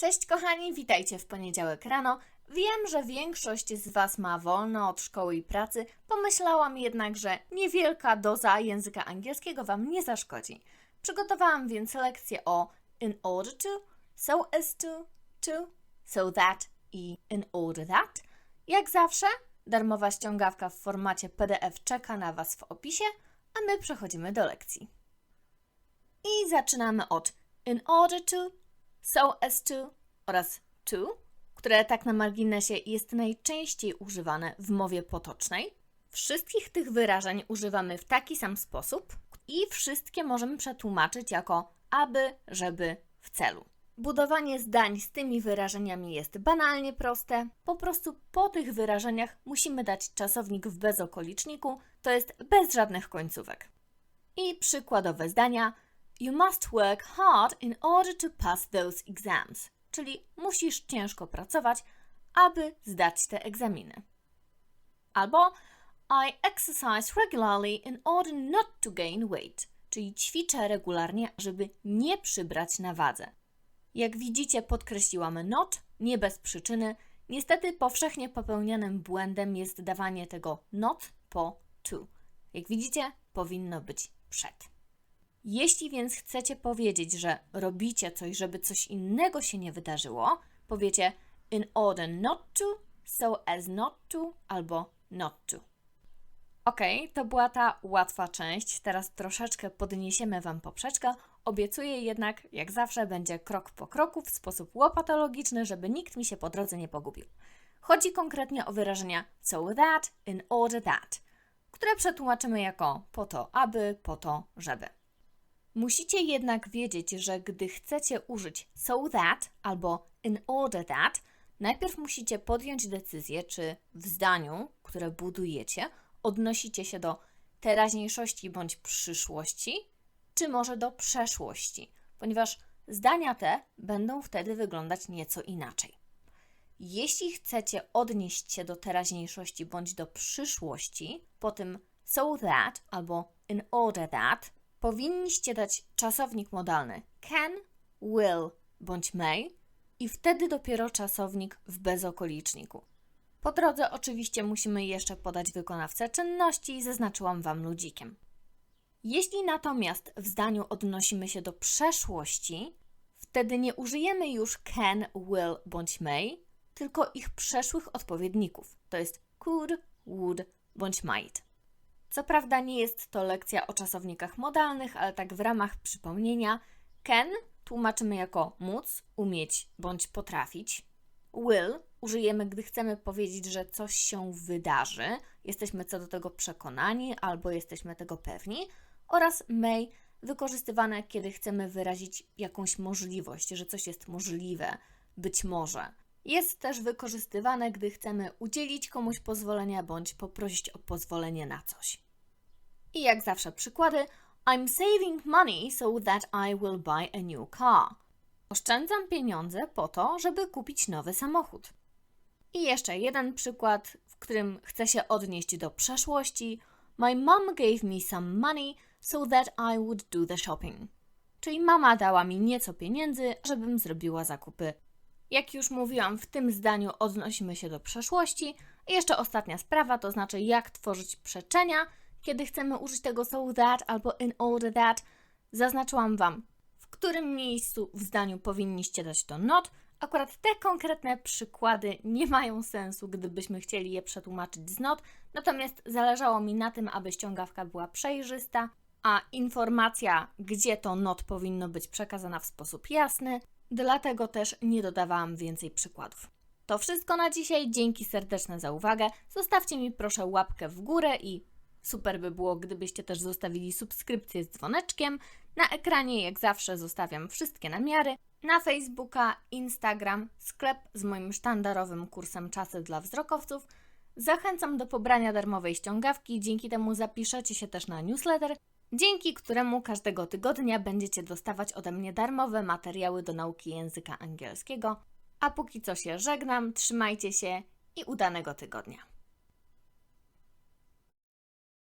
Cześć kochani, witajcie w poniedziałek rano. Wiem, że większość z Was ma wolno od szkoły i pracy, pomyślałam jednak, że niewielka doza języka angielskiego Wam nie zaszkodzi. Przygotowałam więc lekcję o in order to, so as to, to, so that i in order that. Jak zawsze, darmowa ściągawka w formacie PDF czeka na Was w opisie, a my przechodzimy do lekcji. I zaczynamy od in order to, so as to oraz to, które tak na marginesie jest najczęściej używane w mowie potocznej. Wszystkich tych wyrażeń używamy w taki sam sposób i wszystkie możemy przetłumaczyć jako aby, żeby, w celu. Budowanie zdań z tymi wyrażeniami jest banalnie proste. Po prostu po tych wyrażeniach musimy dać czasownik w bezokoliczniku, to jest bez żadnych końcówek. I przykładowe zdania. You must work hard in order to pass those exams. Czyli musisz ciężko pracować, aby zdać te egzaminy. Albo I exercise regularly in order not to gain weight. Czyli ćwiczę regularnie, żeby nie przybrać na wadze. Jak widzicie, podkreśliłam not, nie bez przyczyny. Niestety powszechnie popełnianym błędem jest dawanie tego not po to. Jak widzicie, powinno być przed. Jeśli więc chcecie powiedzieć, że robicie coś, żeby coś innego się nie wydarzyło, powiecie in order not to, so as not to albo not to. Ok, to była ta łatwa część. Teraz troszeczkę podniesiemy Wam poprzeczkę. Obiecuję jednak, jak zawsze, będzie krok po kroku w sposób łopatologiczny, żeby nikt mi się po drodze nie pogubił. Chodzi konkretnie o wyrażenia so that, in order that, które przetłumaczymy jako po to, aby, po to, żeby. Musicie jednak wiedzieć, że gdy chcecie użyć so that albo in order that, najpierw musicie podjąć decyzję, czy w zdaniu, które budujecie, odnosicie się do teraźniejszości bądź przyszłości, czy może do przeszłości, ponieważ zdania te będą wtedy wyglądać nieco inaczej. Jeśli chcecie odnieść się do teraźniejszości bądź do przyszłości, po tym so that albo in order that, powinniście dać czasownik modalny can, will bądź may i wtedy dopiero czasownik w bezokoliczniku. Po drodze oczywiście musimy jeszcze podać wykonawcę czynności i zaznaczyłam Wam ludzikiem. Jeśli natomiast w zdaniu odnosimy się do przeszłości, wtedy nie użyjemy już can, will bądź may, tylko ich przeszłych odpowiedników. To jest could, would bądź might. Co prawda nie jest to lekcja o czasownikach modalnych, ale tak w ramach przypomnienia can tłumaczymy jako móc, umieć bądź potrafić. Will użyjemy, gdy chcemy powiedzieć, że coś się wydarzy, jesteśmy co do tego przekonani albo jesteśmy tego pewni. Oraz may wykorzystywane, kiedy chcemy wyrazić jakąś możliwość, że coś jest możliwe, być może. Jest też wykorzystywane, gdy chcemy udzielić komuś pozwolenia bądź poprosić o pozwolenie na coś. I jak zawsze przykłady. I'm saving money so that I will buy a new car. Oszczędzam pieniądze po to, żeby kupić nowy samochód. I jeszcze jeden przykład, w którym chcę się odnieść do przeszłości. My mom gave me some money so that I would do the shopping. Czyli mama dała mi nieco pieniędzy, żebym zrobiła zakupy. Jak już mówiłam, w tym zdaniu odnosimy się do przeszłości. I jeszcze ostatnia sprawa, to znaczy jak tworzyć przeczenia, kiedy chcemy użyć tego so that albo in order that. Zaznaczyłam Wam, w którym miejscu w zdaniu powinniście dać to not. Akurat te konkretne przykłady nie mają sensu, gdybyśmy chcieli je przetłumaczyć z not, natomiast zależało mi na tym, aby ściągawka była przejrzysta, a informacja, gdzie to not powinno być przekazana w sposób jasny, dlatego też nie dodawałam więcej przykładów. To wszystko na dzisiaj, dzięki serdeczne za uwagę. Zostawcie mi proszę łapkę w górę i super by było, gdybyście też zostawili subskrypcję z dzwoneczkiem. Na ekranie, jak zawsze, zostawiam wszystkie namiary. Na Facebooka, Instagram, sklep z moim sztandarowym kursem Czasy dla wzrokowców. Zachęcam do pobrania darmowej ściągawki, dzięki temu zapiszecie się też na newsletter, dzięki któremu każdego tygodnia będziecie dostawać ode mnie darmowe materiały do nauki języka angielskiego. A póki co się żegnam, trzymajcie się i udanego tygodnia.